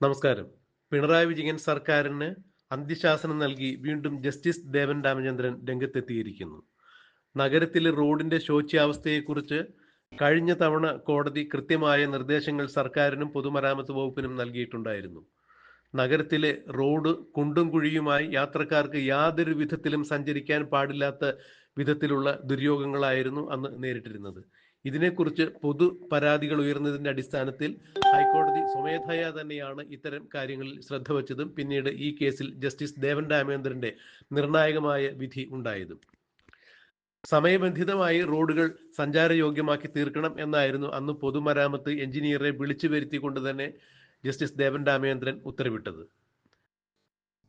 നമസ്കാരം. പിണറായി വിജയൻ സർക്കാരിന് അന്ത്യശാസനം നൽകി വീണ്ടും ജസ്റ്റിസ് ദേവൻ രാമചന്ദ്രൻ രംഗത്തെത്തിയിരിക്കുന്നു. നഗരത്തിലെ റോഡിന്റെ ശോച്യാവസ്ഥയെക്കുറിച്ച് കഴിഞ്ഞ തവണ കോടതി കൃത്യമായ നിർദ്ദേശങ്ങൾ സർക്കാരിനും പൊതുമരാമത്ത് വകുപ്പിനും നൽകിയിട്ടുണ്ടായിരുന്നു. നഗരത്തിലെ റോഡ് കുണ്ടും കുഴിയുമായി യാത്രക്കാർക്ക് യാതൊരു വിധത്തിലും സഞ്ചരിക്കാൻ പാടില്ലാത്ത വിധത്തിലുള്ള ദുര്യോഗങ്ങളായിരുന്നു അന്ന് നേരിട്ടിരുന്നത്. ഇതിനെക്കുറിച്ച് പൊതു പരാതികൾ ഉയർന്നതിന്റെ അടിസ്ഥാനത്തിൽ ഹൈക്കോടതി സ്വമേധയാ തന്നെയാണ് ഇത്തരം കാര്യങ്ങളിൽ ശ്രദ്ധ വച്ചതും പിന്നീട് ഈ കേസിൽ ജസ്റ്റിസ് ദേവൻ രാമേന്ദ്രന്റെ നിർണായകമായ വിധി ഉണ്ടായതും. സമയബന്ധിതമായി റോഡുകൾ സഞ്ചാരയോഗ്യമാക്കി തീർക്കണം എന്നായിരുന്നു അന്ന് പൊതുമരാമത്ത് എഞ്ചിനീയറെ വിളിച്ചു വരുത്തിക്കൊണ്ട് തന്നെ ജസ്റ്റിസ് ദേവൻ രാമേന്ദ്രൻ ഉത്തരവിട്ടത്.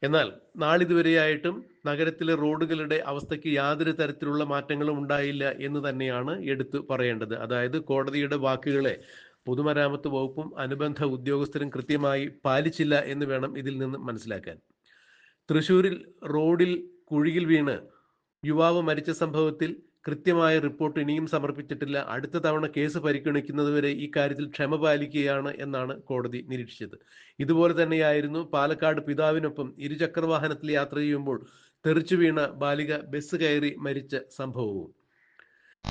എന്നാൽ നാളിതുവരെയായിട്ടും നഗരത്തിലെ റോഡുകളുടെ അവസ്ഥയ്ക്ക് യാതൊരു തരത്തിലുള്ള മാറ്റങ്ങളും ഉണ്ടായില്ല എന്ന് തന്നെയാണ് എടുത്തു പറയേണ്ടത്. അതായത് കോടതിയുടെ വാക്കുകളെ പൊതുമരാമത്ത് വകുപ്പും അനുബന്ധ ഉദ്യോഗസ്ഥരും കൃത്യമായി പാലിച്ചില്ല എന്ന് വേണം ഇതിൽ നിന്ന് മനസ്സിലാക്കാൻ. തൃശൂരിൽ റോഡിൽ കുഴിയിൽ വീണ് യുവാവ് മരിച്ച സംഭവത്തിൽ കൃത്യമായ റിപ്പോർട്ട് ഇനിയും സമർപ്പിച്ചിട്ടില്ല. അടുത്ത തവണ കേസ് പരിഗണിക്കുന്നതുവരെ ഈ കാര്യത്തിൽ ക്ഷമ പാലിക്കുകയാണ് എന്നാണ് കോടതി നിരീക്ഷിച്ചത്. ഇതുപോലെ തന്നെയായിരുന്നു പാലക്കാട് പിതാവിനൊപ്പം ഇരുചക്ര വാഹനത്തിൽ യാത്ര ചെയ്യുമ്പോൾ തെറിച്ചു വീണ ബാലിക ബസ് കയറി മരിച്ച സംഭവവും.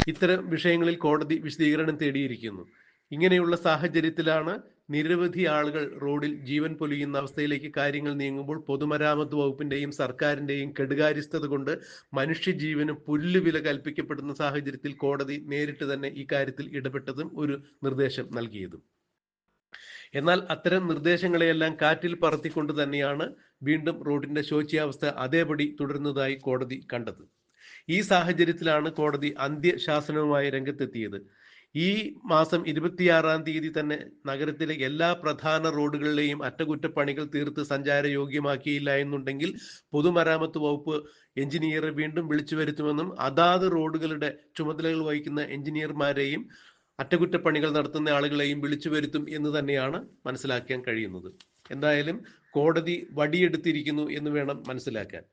ഇത്തരം വിഷയങ്ങളിൽ കോടതി വിശദീകരണം തേടിയിരിക്കുന്നു. ഇങ്ങനെയുള്ള സാഹചര്യത്തിലാണ് നിരവധി ആളുകൾ റോഡിൽ ജീവൻ പൊലിയുന്ന അവസ്ഥയിലേക്ക് കാര്യങ്ങൾ നീങ്ങുമ്പോൾ പൊതുമരാമത്ത് വകുപ്പിന്റെയും സർക്കാരിന്റെയും കെടുകാര്യസ്ഥത കൊണ്ട് മനുഷ്യജീവന് പുല്ലുവില കൽപ്പിക്കപ്പെടുന്ന സാഹചര്യത്തിൽ കോടതി നേരിട്ട് തന്നെ ഈ കാര്യത്തിൽ ഇടപെട്ടതും ഒരു നിർദ്ദേശം നൽകിയതും. എന്നാൽ അത്തരം നിർദ്ദേശങ്ങളെയെല്ലാം കാറ്റിൽ പറത്തിക്കൊണ്ട് തന്നെയാണ് വീണ്ടും റോഡിന്റെ ശോച്യാവസ്ഥ അതേപടി തുടരുന്നതായി കോടതി കണ്ടത്. ഈ സാഹചര്യത്തിലാണ് കോടതി അന്ത്യശാസനവുമായി രംഗത്തെത്തിയത്. ഈ മാസം ഇരുപത്തിയാറാം തീയതി തന്നെ നഗരത്തിലെ എല്ലാ പ്രധാന റോഡുകളിലെയും അറ്റകുറ്റപ്പണികൾ തീർത്ത് സഞ്ചാരയോഗ്യമാക്കിയില്ല എന്നുണ്ടെങ്കിൽ പൊതുമരാമത്ത് വകുപ്പ് എഞ്ചിനീയറെ വീണ്ടും വിളിച്ചു വരുത്തുമെന്നും അതാത് റോഡുകളുടെ ചുമതലകൾ വഹിക്കുന്ന എഞ്ചിനീയർമാരെയും അറ്റകുറ്റപ്പണികൾ നടത്തുന്ന ആളുകളെയും വിളിച്ചു വരുത്തും എന്ന് തന്നെയാണ് മനസ്സിലാക്കാൻ കഴിയുന്നത്. എന്തായാലും കോടതി വടിയെടുത്തിരിക്കുന്നു എന്ന് വേണം മനസ്സിലാക്കാൻ.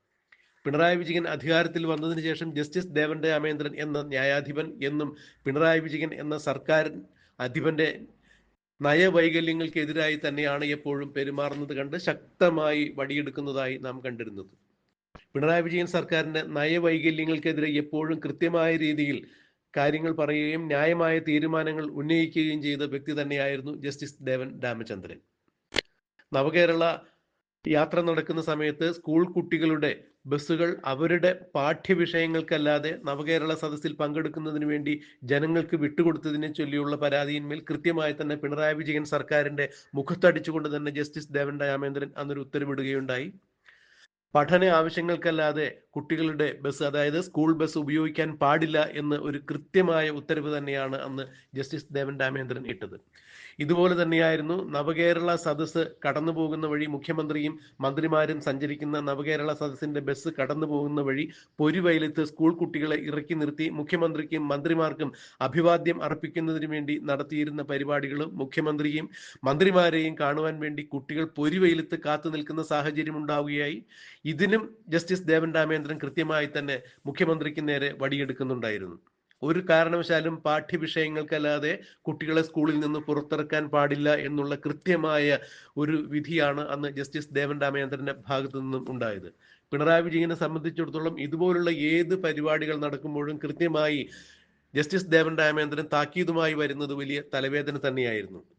പിണറായി വിജയൻ അധികാരത്തിൽ വന്നതിന് ശേഷം ജസ്റ്റിസ് ദേവൻ രാമേന്ദ്രൻ എന്ന ന്യായാധിപൻ എന്നും പിണറായി വിജയൻ എന്ന സർക്കാർ അധിപന്റെ നയവൈകല്യങ്ങൾക്കെതിരായി തന്നെയാണ് എപ്പോഴും പെരുമാറുന്നത് കണ്ട് ശക്തമായി വടിയെടുക്കുന്നതായി നാം കണ്ടിരുന്നത്. പിണറായി വിജയൻ സർക്കാരിന്റെ നയവൈകല്യങ്ങൾക്കെതിരെ എപ്പോഴും കൃത്യമായ രീതിയിൽ കാര്യങ്ങൾ പറയുകയും ന്യായമായ തീരുമാനങ്ങൾ ഉന്നയിക്കുകയും ചെയ്ത വ്യക്തി തന്നെയായിരുന്നു ജസ്റ്റിസ് ദേവൻ രാമചന്ദ്രൻ. നവകേരള യാത്ര നടക്കുന്ന സമയത്ത് സ്കൂൾ കുട്ടികളുടെ ബസ്സുകൾ അവരുടെ പാഠ്യവിഷയങ്ങൾക്കല്ലാതെ നവകേരള സദസ്സിൽ പങ്കെടുക്കുന്നതിന് വേണ്ടി ജനങ്ങൾക്ക് വിട്ടുകൊടുത്തതിനെ ചൊല്ലിയുള്ള പരാതിയിന്മേൽ കൃത്യമായി തന്നെ പിണറായി വിജയൻ സർക്കാരിന്റെ മുഖത്തടിച്ചുകൊണ്ട് തന്നെ ജസ്റ്റിസ് ദേവൻ രാമേന്ദ്രൻ അന്നൊരു ഉത്തരവിടുകയുണ്ടായി. പഠന ആവശ്യങ്ങൾക്കല്ലാതെ കുട്ടികളുടെ ബസ് അതായത് സ്കൂൾ ബസ് ഉപയോഗിക്കാൻ പാടില്ല എന്ന് ഒരു കൃത്യമായ ഉത്തരവ് തന്നെയാണ് അന്ന് ജസ്റ്റിസ് ദേവൻ രാമേന്ദ്രൻ ഇട്ടത്. ഇതുപോലെ തന്നെയായിരുന്നു നവകേരള സദസ് കടന്നു പോകുന്ന വഴി മുഖ്യമന്ത്രിയും മന്ത്രിമാരും സഞ്ചരിക്കുന്ന നവകേരള സദസ്സിന്റെ ബസ് കടന്നു പോകുന്ന വഴി പൊരുവയലത്ത് സ്കൂൾ കുട്ടികളെ ഇറക്കി നിർത്തി മുഖ്യമന്ത്രിക്കും മന്ത്രിമാർക്കും അഭിവാദ്യം അർപ്പിക്കുന്നതിന് വേണ്ടി നടത്തിയിരുന്ന പരിപാടികളും മുഖ്യമന്ത്രിയും മന്ത്രിമാരെയും കാണുവാൻ വേണ്ടി കുട്ടികൾ പൊരുവയലത്ത് കാത്തു നിൽക്കുന്ന സാഹചര്യം ഉണ്ടാവുകയായി ഇതിനും ജസ്റ്റിസ് ദേവൻ രാമേന്ദ്രൻ കൃത്യമായി തന്നെ മുഖ്യമന്ത്രിക്ക് നേരെ വടിയെടുക്കുന്നുണ്ടായിരുന്നു. ഒരു കാരണവശാലും പാഠ്യവിഷയങ്ങൾക്കല്ലാതെ കുട്ടികളെ സ്കൂളിൽ നിന്ന് പുറത്തിറക്കാൻ പാടില്ല എന്നുള്ള കൃത്യമായ ഒരു വിധിയാണ് അന്ന് ജസ്റ്റിസ് ദേവൻ രാമചന്ദ്രന്റെ ഭാഗത്തു നിന്നും ഉണ്ടായത്. പിണറായി വിജയനെ സംബന്ധിച്ചിടത്തോളം ഇതുപോലുള്ള ഏത് പരിപാടികൾ നടക്കുമ്പോഴും കൃത്യമായി ജസ്റ്റിസ് ദേവൻ രാമേന്ദ്രൻ താക്കീതുമായി വരുന്നത് വലിയ തലവേദന തന്നെയായിരുന്നു.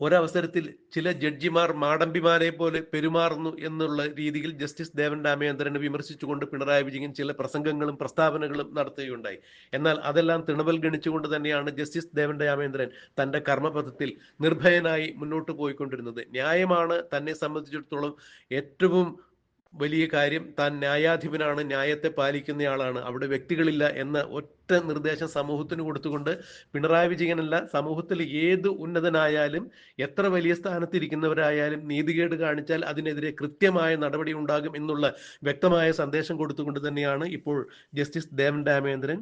ഒരവസരത്തിൽ ചില ജഡ്ജിമാർ മാടമ്പിമാരെ പോലെ പെരുമാറുന്നു എന്നുള്ള രീതിയിൽ ജസ്റ്റിസ് ദേവൻ രാമചന്ദ്രനെ വിമർശിച്ചുകൊണ്ട് പിണറായി വിജയൻ ചില പ്രസംഗങ്ങളും പ്രസ്താവനകളും നടത്തുകയുണ്ടായി. എന്നാൽ അതെല്ലാം തിണവൽ ഗണിച്ചുകൊണ്ട് തന്നെയാണ് ജസ്റ്റിസ് ദേവൻ രാമേന്ദ്രൻ തന്റെ കർമ്മപഥത്തിൽ നിർഭയനായി മുന്നോട്ട് പോയിക്കൊണ്ടിരുന്നത്. ന്യായമാണ് തന്നെ സംബന്ധിച്ചിടത്തോളം ഏറ്റവും വലിയ കാര്യം താൻ ന്യായാധിപനാണ് ന്യായത്തെ പാലിക്കുന്നയാളാണ്. അവിടെ വ്യക്തികളില്ല എന്ന ഒറ്റ നിർദ്ദേശം സമൂഹത്തിന് കൊടുത്തുകൊണ്ട് പിണറായി വിജയനല്ല സമൂഹത്തിൽ ഏത് ഉന്നതനായാലും എത്ര വലിയ സ്ഥാനത്തിരിക്കുന്നവരായാലും നീതികേട് കാണിച്ചാൽ അതിനെതിരെ കൃത്യമായ നടപടി ഉണ്ടാകും എന്നുള്ള വ്യക്തമായ സന്ദേശം കൊടുത്തുകൊണ്ട് തന്നെയാണ് ഇപ്പോൾ ജസ്റ്റിസ് ദേവൻ രാമേന്ദ്രൻ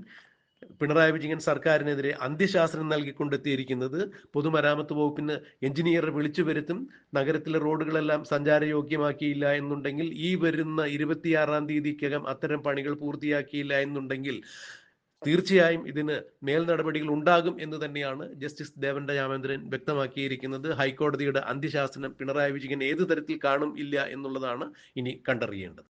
പിണറായി വിജയൻ സർക്കാരിനെതിരെ അന്ത്യശാസനം നൽകിക്കൊണ്ടെത്തിയിരിക്കുന്നത് പൊതുമരാമത്ത് വകുപ്പിന് എഞ്ചിനീയറെ വിളിച്ചു വരുത്തും നഗരത്തിലെ റോഡുകളെല്ലാം സഞ്ചാരയോഗ്യമാക്കിയില്ല എന്നുണ്ടെങ്കിൽ ഈ വരുന്ന ഇരുപത്തിയാറാം തീയതിക്കകം അത്തരം പണികൾ പൂർത്തിയാക്കിയില്ല എന്നുണ്ടെങ്കിൽ തീർച്ചയായും ഇതിന് മേൽ നടപടികൾ ഉണ്ടാകും എന്ന് തന്നെയാണ് ജസ്റ്റിസ് ദേവൻ രാമേന്ദ്രൻ വ്യക്തമാക്കിയിരിക്കുന്നത്. ഹൈക്കോടതിയുടെ അന്ത്യശാസനം പിണറായി വിജയൻ ഏത് തരത്തിൽ കാണും ഇല്ല എന്നുള്ളതാണ് ഇനി കണ്ടറിയേണ്ടത്.